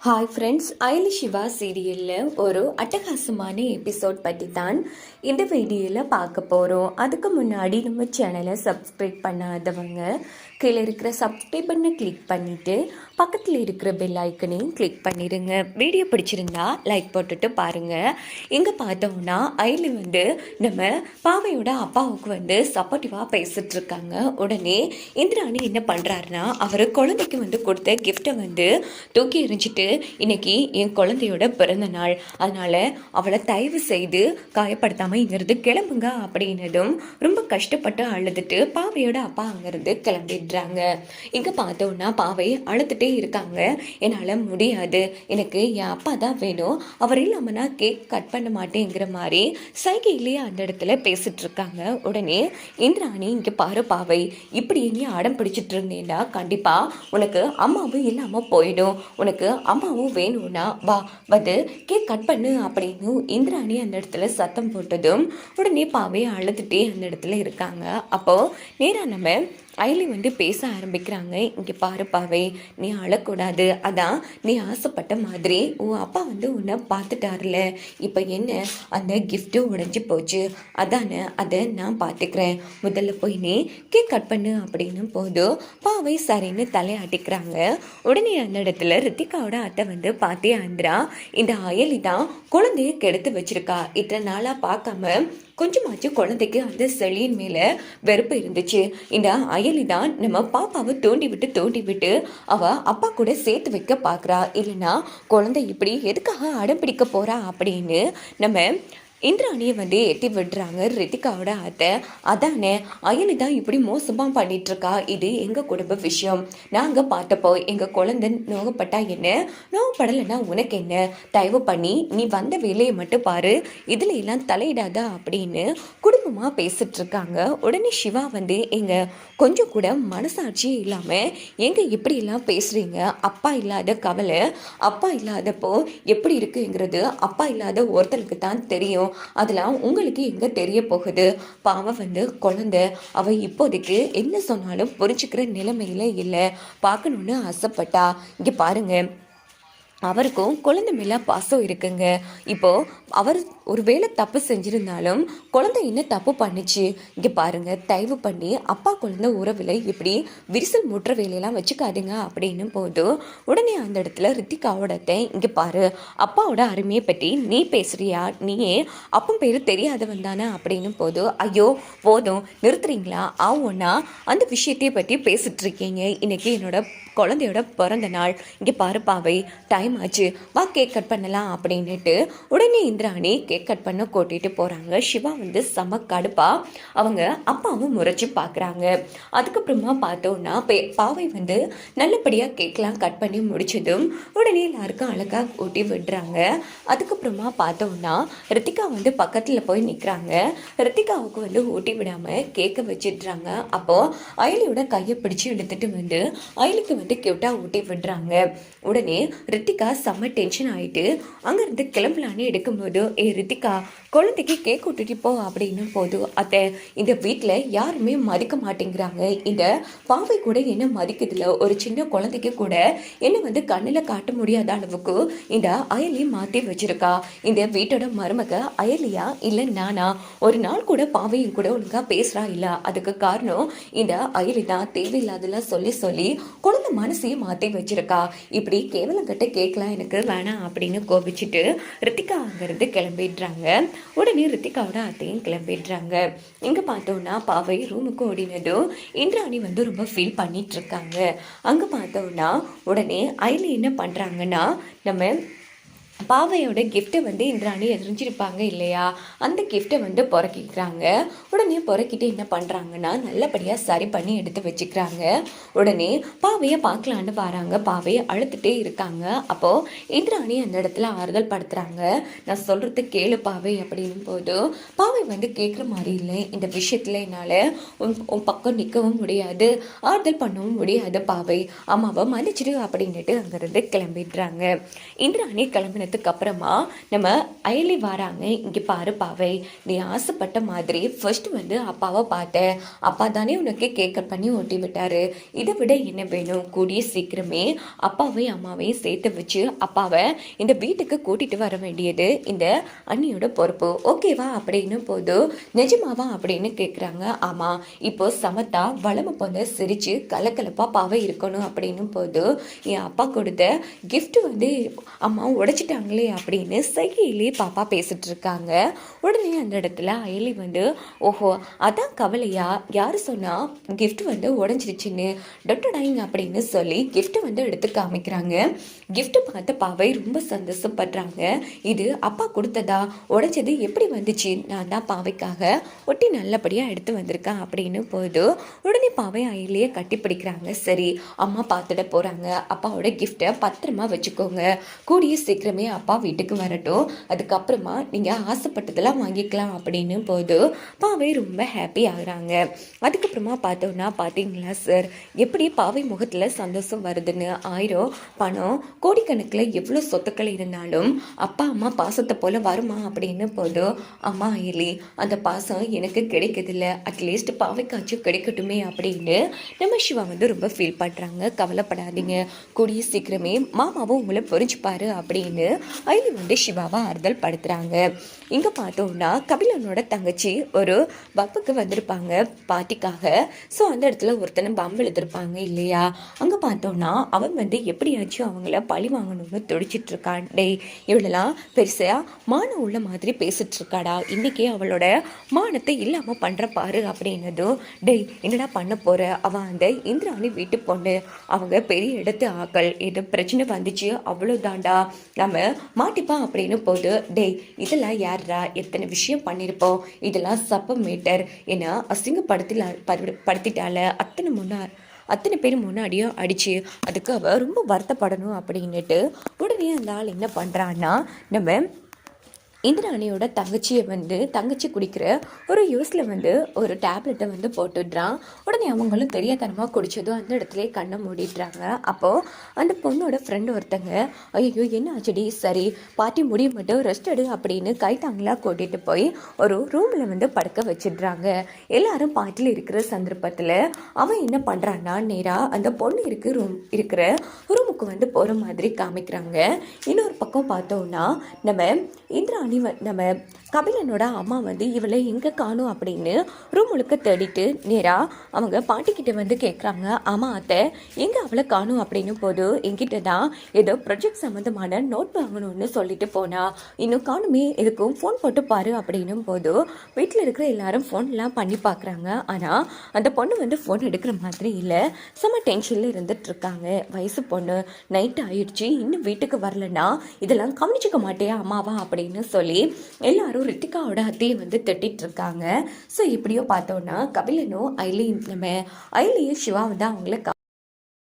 Hi friends Ayali Siva சீரியலில் ஒரு அட்டகாசமான எபிசோட் பற்றி தான் இந்த வீடியோவில் பார்க்க போகிறோம் அதுக்கு முன்னாடி நம்ம சேனலை சப்ஸ்கிரைப் பண்ணாதவங்க கீழே இருக்கிற சப்ஸ்கிரைப் பண்ண கிளிக் பண்ணிவிட்டு பக்கத்தில் இருக்கிற பெல் ஐக்கனையும் கிளிக் பண்ணிடுங்க வீடியோ பிடிச்சிருந்தா லைக் போட்டுட்டு பாருங்கள் இங்கே பார்த்தோம்னா அயலி வந்து நம்ம பாவையோட அப்பாவுக்கு வந்து சப்போர்ட்டிவாக பேசிட்டு இருக்காங்க. உடனே இந்திராணி என்ன பண்ணுறாருன்னா அவர் குழந்தைக்கு வந்து கொடுத்த கிஃப்ட்டை வந்து தூக்கி எறிஞ்சிட்டு இன்றைக்கி என் குழந்தையோட பிறந்த நாள். அதனால் அவளை தயவு செய்து காயப்படுத்தாமல் இங்கிருந்து கிளம்புங்க அப்படின்னதும் ரொம்ப கஷ்டப்பட்டு அழுதுட்டு பாவையோட அப்பா அங்கேருந்து கிளம்பிடுறாங்க. இங்கே பார்த்தோம்னா பாவை அழுதுட்டு இருக்காங்க. என்னால் முடியாது. எனக்கு என் அப்பா தான் வேணும். அவர் இல்லாமல் நான் கேக் கட் பண்ண மாட்டேங்கிற மாதிரி சைகையிலேயே அந்த இடத்துல பேசிட்டு இருக்காங்க. உடனே இந்திராணி இங்கே பாரு பாவை. இப்படி நீ அடம் பிடிச்சிட்டு இருந்தேன்னா கண்டிப்பாக உனக்கு அம்மாவும் இல்லாமல் போயிடும். உனக்கு அம்மாவும் வேணும்னா வா வந்து கேக் கட் பண்ணு அப்படின்னு இந்திராணி அந்த இடத்துல சத்தம் போட்டதும் உடனே பாவை அழுதுட்டே அந்த இடத்துல இருக்காங்க. அப்போது நேரா நம்ம ஐலி வந்து பேச ஆரம்பிக்கிறாங்க. இங்கே பாரு பாவை நீ அழக்கூடாது. அதான் நீ ஆசைப்பட்ட மாதிரி உன் அப்பா வந்து உன்னை பார்த்துட்டாருல. இப்போ என்ன அந்த கிஃப்ட்டு உடஞ்சி போச்சு. அதானே அதை நான் பார்த்துக்கிறேன். முதல்ல போய் நீ கேக் கட் பண்ணு அப்படின்னு போதும் பாவை சரின்னு தலையாட்டிக்கிறாங்க. உடனே அந்த இடத்துல ரித்திகாவோட அத்தை வந்து பார்த்தே ஆந்திரா இந்த அயலி தான் குழந்தைய கெடுத்து வச்சிருக்கா. இத்தனை நாளாக பார்க்காம கொஞ்சமாச்சும் குழந்தைக்கு அந்த செளியின் மேலே வெறுப்பு இருந்துச்சு. இந்த அயலி தான் நம்ம பாப்பாவை தோண்டி விட்டு தோண்டி விட்டு அவள் அப்பா கூட சேர்த்து வைக்க பார்க்குறா இல்லைன்னா குழந்தை இப்படி எதுக்காக அடம் பிடிக்க போறா அப்படின்னு நம்ம இந்திராணியை வந்து எட்டி விடுறாங்க. ரித்திகாவோட அத்தை. அதானே அயலி தான் இப்படி மோசமாக பண்ணிகிட்ருக்கா இது எங்கள் குடும்ப விஷயம். நாங்கள் பார்த்தப்போ எங்கள் குழந்தை நோகப்பட்டா என்ன? நோகப்படலைன்னா உனக்கு என்ன? தயவு பண்ணி நீ வந்த வேலையை மட்டும் பாரு. இதில் எல்லாம் தலையிடாதா அப்படின்னு குடும்பமாக பேசிகிட்ருக்காங்க இருக்காங்க உடனே சிவா வந்து எங்கள் கொஞ்சம் கூட மனசாட்சியே இல்லாமல் எங்கே இப்படியெல்லாம் பேசுகிறீங்க அப்பா இல்லாத கவலை அப்பா இல்லாதப்போ எப்படி இருக்குங்கிறது அப்பா இல்லாத ஒருத்தருக்கு தான் தெரியும். அதெல்லாம் உங்களுக்கு எங்கே தெரிய போகுது? பாவம் வந்து குழந்தை. அவள் இப்போதைக்கு என்ன சொன்னாலும் புரிஞ்சுக்கிற நிலைமையில இல்லை. பார்க்கணுன்னு ஆசைப்பட்டா. இங்கே பாருங்கள் அவருக்கும் குழந்தை மேல பாசம் இருக்குங்க. இப்போ அவர் ஒருவேளை தப்பு செஞ்சிருந்தாலும் குழந்தை என்ன தப்பு பண்ணுச்சு. இங்க பாருங்க தயவு பண்ணி அப்பா குழந்தை உறவில் இப்படி விரிசல் முற்ற வேலையெல்லாம் வச்சுக்காதுங்க அப்படின்னு போதும் உடனே அந்த இடத்துல ரித்திகாவோட இங்கே இங்க பாரு அப்பாவோட அருமையை பற்றி நீ பேசுறியா? நீயே அப்பன் பேரு தெரியாதவன் தானே? அப்படின்னு போதும் ஐயோ போதும் நிறுத்துறீங்களா? ஆவோன்னா அந்த விஷயத்தையே பற்றி பேசிட்டு இருக்கீங்க. இன்னைக்கு என்னோட குழந்தையோட பிறந்த நாள். இங்கே பாரு பாவை டைம் ஆச்சு. வா கேக் கட் பண்ணலாம் அப்படின்னுட்டு உடனே இந்திராணி கேக் கட் பண்ண கூட்டிட்டு போகிறாங்க சிவா வந்து செம கடுப்பாக அவங்க அப்பாவும் முறைச்சி பார்க்குறாங்க அதுக்கப்புறமா பார்த்தோன்னா பே- பாவை வந்து நல்லபடியாக கேக்லாம் கட் பண்ணி முடிச்சதும் உடனே எல்லாருக்கும் அழகாக கூட்டி விடுறாங்க. அதுக்கப்புறமா பார்த்தோன்னா ரித்திகா வந்து பக்கத்தில் போய் நிற்கிறாங்க ரித்திகாவுக்கு வந்து ஊட்டி விடாமல் கேக்கை வச்சிடுறாங்க. அப்போ அயலியோட கையை பிடிச்சி எடுத்துகிட்டு வந்து அயலிக்கு வந்து கியூட்டாக ஊட்டி விடுறாங்க. உடனே ரித்திகா செம்ம டென்ஷன் ஆகிட்டு அங்கேருந்து கிளம்பலான்னு எடுக்கும்போது ஏ ரித்திகா குழந்தைக்கு கேக் விட்டுட்டு போ அப்படின்னு போதும் அத்தை இந்த வீட்டில் யாருமே மதிக்க மாட்டேங்கிறாங்க. இந்த பாவை கூட என்ன மதிக்கிறதுல ஒரு சின்ன குழந்தைக்கு கூட என்ன வந்து கண்ணில் காட்ட முடியாத அளவுக்கு இந்த அயலி மாற்றி வச்சிருக்கா. இந்த வீட்டோட மருமக அயலியா இல்லை நானா? ஒரு நாள் கூட பாவையும் கூட ஒழுங்காக பேசுகிறா இல்லை. அதுக்கு காரணம் இந்த அயலி தான் தேவையில்லாதெல்லாம் சொல்லி சொல்லி குழந்தை மனசையும் மாற்றி வச்சிருக்கா. இப்படி கேவலங்கிட்ட கேட்க கேட்கலாம் எனக்கு வேணாம் அப்படின்னு கோபிச்சுட்டு ரித்திகா அங்கேருந்து கிளம்பிடுறாங்க. உடனே ரித்திகாவோட அத்தையும் கிளம்பிடுறாங்க. இங்கே பார்த்தோன்னா பாவை ரூமுக்கு ஓடினதும் இந்திராணி வந்து ரொம்ப ஃபீல் பண்ணிகிட்ருக்காங்க அங்கே பார்த்தோன்னா உடனே அயலி என்ன பண்ணுறாங்கன்னா நம்ம பாவையோட கிஃப்ட்டை வந்து இந்திராணி எரிஞ்சிருப்பாங்க இல்லையா? அந்த கிஃப்ட்டை வந்து புறக்கிக்கிறாங்க. உடனே புறக்கிட்டு என்ன பண்ணுறாங்கன்னா நல்லபடியாக சரி பண்ணி எடுத்து வச்சுக்கிறாங்க. உடனே பாவையை பார்க்கலான்னு வராங்க. பாவையை அழுத்துட்டே இருக்காங்க. அப்போது இந்திராணி அந்த இடத்துல ஆறுதல் படுத்துகிறாங்க நான் சொல்கிறது கேளு பாவை அப்படின்னும் போது பாவை வந்து கேட்குற மாதிரி இல்லை. இந்த விஷயத்தில் என்னால் உன் உன் பக்கம் நிற்கவும் முடியாது. ஆறுதல் பண்ணவும் முடியாது பாவை. அம்மாவை மன்னிச்சிடு அப்படின்னுட்டு அங்கேருந்து கிளம்பிடுறாங்க. இந்திராணி கிளம்பினது அதுக்கப்புறமா நம்ம அயலி வராங்க. இங்கே பாரு பாவை நீ ஆசைப்பட்ட மாதிரி ஃபர்ஸ்ட் வந்து அப்பாவை பார்த்தேன் அப்பா தானே உனக்கு கேக்க பண்ணி ஒட்டி விட்டாரு. இதை விட என்ன வேணும்? கூடிய சீக்கிரமே அப்பாவையும் அம்மாவையும் சேர்த்து வச்சு அப்பாவை இந்த வீட்டுக்கு கூட்டிட்டு வர வேண்டியது இந்த அண்ணியோட பொறுப்பு. ஓகேவா அப்படின்னு போது நிஜமாவா அப்படின்னு கேட்குறாங்க ஆமாம் இப்போ சமத்தா வளமை போல சிரிச்சு கலக்கலப்பாக பாவை இருக்கணும் அப்படின்னு போது என் அப்பா கொடுத்த கிஃப்ட் வந்து அம்மா உடைச்சிட்டாங்க. உடைச்சிட்டாங்களே அப்படின்னு செய்கையிலே பாப்பா பேசிட்டு இருக்காங்க உடனே அந்த இடத்துல அயலி வந்து ஓஹோ அதான் கவலையா? யார் சொன்னால் கிஃப்ட் வந்து உடஞ்சிருச்சுன்னு? டொட்டடாயிங் அப்படின்னு சொல்லி கிஃப்ட்டு வந்து எடுத்து காமிக்கிறாங்க. கிஃப்ட்டு பார்த்த பாவை ரொம்ப சந்தோஷப்படுறாங்க. இது அப்பா கொடுத்ததா? உடஞ்சது எப்படி வந்துச்சு? நான் தான் பாவைக்காக ஒட்டி நல்லபடியாக எடுத்து வந்திருக்கேன் அப்படின்னு போது உடனே பாவை அயலியே கட்டி பிடிக்கிறாங்க. சரி அம்மா பார்த்துட போகிறாங்க அப்பாவோட கிஃப்ட்டை பத்திரமா வச்சுக்கோங்க. கூடிய சீக்கிரமே அப்பா வீட்டுக்கு வரட்டும். அதுக்கப்புறமா நீங்கள் ஆசைப்பட்டதெல்லாம் வாங்கிக்கலாம் அப்படின்னு போது பாவை ரொம்ப ஹாப்பி ஆகுறாங்க. அதுக்கப்புறமா பார்த்தோன்னா பார்த்தீங்களா சார் எப்படி பாவை முகத்தில் சந்தோஷம் வருதுன்னு? ஆயிரம் பணம் கோடிக்கணக்கில் எவ்வளோ சொத்துக்கள் இருந்தாலும் அப்பா அம்மா பாசத்தை போல் வருமா அப்படின்னு போது அம்மா அயலி அந்த பாசம் எனக்கு கிடைக்கிறதில்ல அட்லீஸ்ட் பாவைக்காச்சும் கிடைக்கட்டுமே அப்படின்னு நம்ம சிவா வந்து ரொம்ப ஃபீல் பண்ணுறாங்க கவலைப்படாதீங்க. கூடிய சீக்கிரமே மாமாவும் உங்களை புரிஞ்சுப்பாரு அப்படின்னு அயலி வந்து சிவாவை ஆறுதல் படுத்துகிறாங்க இங்கே பார்த்தோம்னா கபிலனோட தங்கச்சி ஒரு பப்புக்கு வந்திருப்பாங்க பாட்டிக்காக. ஸோ அந்த இடத்துல ஒருத்தனை பம்பு எழுதிருப்பாங்க இல்லையா? அங்கே பார்த்தோம்னா அவன் வந்து எப்படியாச்சும் அவங்கள பழி வாங்கணும்னு துடிச்சிட்டு இருக்கான். டேய் இவளெல்லாம் பெருசா மானம் உள்ள மாதிரி பேசிட்டு இருக்காடா. இன்னைக்கு அவளோட மானத்தை இல்லாமல் பண்ணுற பாரு அப்படின்னதும் டேய் என்னடா பண்ண போற? அவன் அந்த இந்திராணி வீட்டு பொண்ணு. அவங்க பெரிய இடத்து ஆக்கள். இது பிரச்சனை வந்துச்சு? அவ்வளோதாண்டா நம்ம மாட்டிப்பா அப்படின்னு போது டேய் இதெல்லாம் யார்ரா எத்தனை விஷயம் பண்ணியிருப்போம் இதெல்லாம் சப்ப மீட்டர். ஏன்னா அசிங்கப்படுத்தில படுத்திட்டால. அத்தனை முன்னார் அத்தனை பேர் முன்னாடியும் அடிச்சு அதுக்கு அவள் ரொம்ப வருத்தப்படணும் அப்படின்னுட்டு உடனே அந்த ஆள் என்ன பண்ணுறான்னா நம்ம இந்திராணியோட தங்கச்சியை வந்து தங்கச்சி குடிக்கிற ஒரு யூஸில் வந்து ஒரு டேப்லெட்டை வந்து போட்டுடுறான். உடனே அவங்களும் தெரியாதனமாக குடித்ததும் அந்த இடத்துல கண்ணை மூடிடுறாங்க. அப்போது அந்த பொண்ணோட ஃப்ரெண்டு ஒருத்தங்க ஐயோ என்ன ஆச்சுடி? சரி பாட்டி முடிய மட்டும் ரெஸ்ட் எடு அப்படின்னு கைத்தாங்களா கூட்டிகிட்டு போய் ஒரு ரூமில் வந்து படுக்க வச்சிடுறாங்க. எல்லாரும் பாட்டில் இருக்கிற சந்தர்ப்பத்தில் அவன் என்ன பண்ணுறான்னா நேராக அந்த பொண்ணு இருக்கு ரூம் இருக்கிற ரூமுக்கு வந்து போகிற மாதிரி காமிக்கிறாங்க. இன்னொரு பக்கம் பார்த்தோன்னா நம்ம இந்திராணி வ- நம்ம கபிலனோட அம்மா வந்து இவளை எங்கே காணும் அப்படின்னு ரூம் முழுக்க தேடிட்டு நேராக அவங்க பாட்டிக்கிட்ட வந்து கேட்குறாங்க ஆமாம் அத்தை. எங்கே அவளை காணும்? அப்படின்னு போது என்கிட்ட தான் ஏதோ ப்ரொஜெக்ட் சம்மந்தமான நோட் வாங்கணும்னு சொல்லிட்டு போனா. இன்னும் காணுமே. எதுக்கும்? ஃபோன் போட்டு பாரு. அப்படின்னும் போது வீட்டில் இருக்கிற எல்லாரும் ஃபோன்லாம் பண்ணி பார்க்குறாங்க ஆனால் அந்த பொண்ணு வந்து ஃபோன் எடுக்கிற மாதிரி இல்லை. செம்ம டென்ஷனில் இருந்துட்டு இருக்காங்க. வயசு பொண்ணு. நைட் ஆயிடுச்சு. இன்னும் வீட்டுக்கு வரலன்னா இதெல்லாம் கவனிச்சுக்க மாட்டேயா அம்மாவா? அப்படின்னு சொல்லி எல்லாரும் ரித்திகாவோட அத்தையை வந்து திட்டிகிட்டு இருக்காங்க. ஸோ இப்படியோ பார்த்தோன்னா கபிலனும் ஐலியும் நம்ம ஐலியும் சிவா வந்து அவங்கள